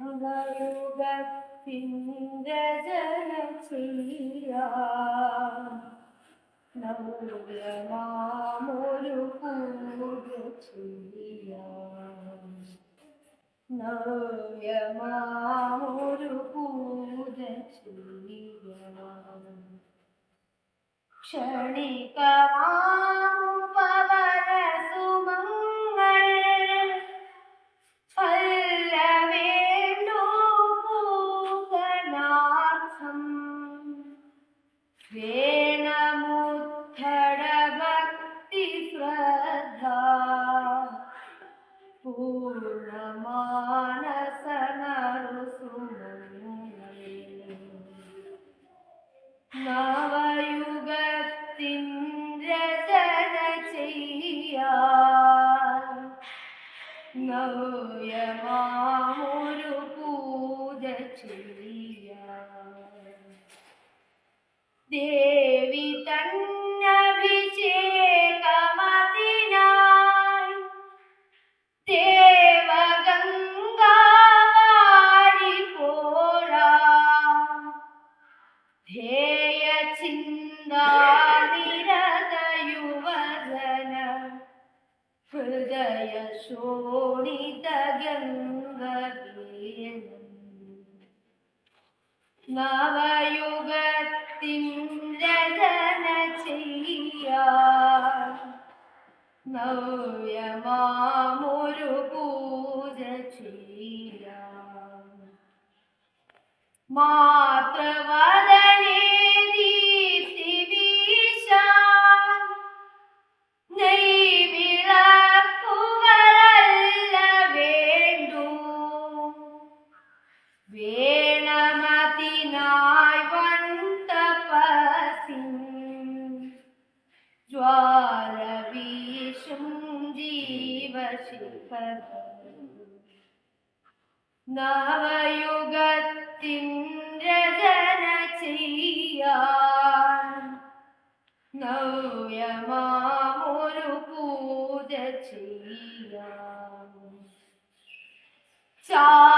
നവയുഗത്തിന്റെ നവ്യമാമൊരു പൂജ നവ്യമാമൊരു പൂജ ചെയ്യാം നവ്യമാമൊരു പൂജ ചെയ്യാൻ ഹൃദയ ശോണിത ഗംഗീനം നവയുഗത്തിൻ രചന ചെയ്യാൻ നവ്യമാമൊരു പൂജ ചെയ്യാം മാതൃവദനേ വേണമതിനായി വൻ തപസിൻ ജ്വാല വീശും ജീവശിഖരം. നവയുഗത്തിൻ രചന ചെയ്യാൻ നവ്യമാമൊരു പൂജ ചെയ്യാം ചാമരം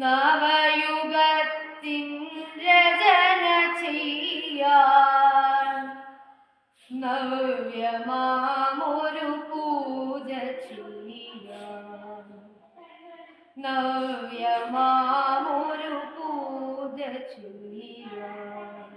നവയുഗത്തിൻ രചന ചെയ്യാൻ നവ്യമാമൊരു പൂജ ചെയ്യാൻ നവ്യമാമൊരു പൂജ ചെയ്യാൻ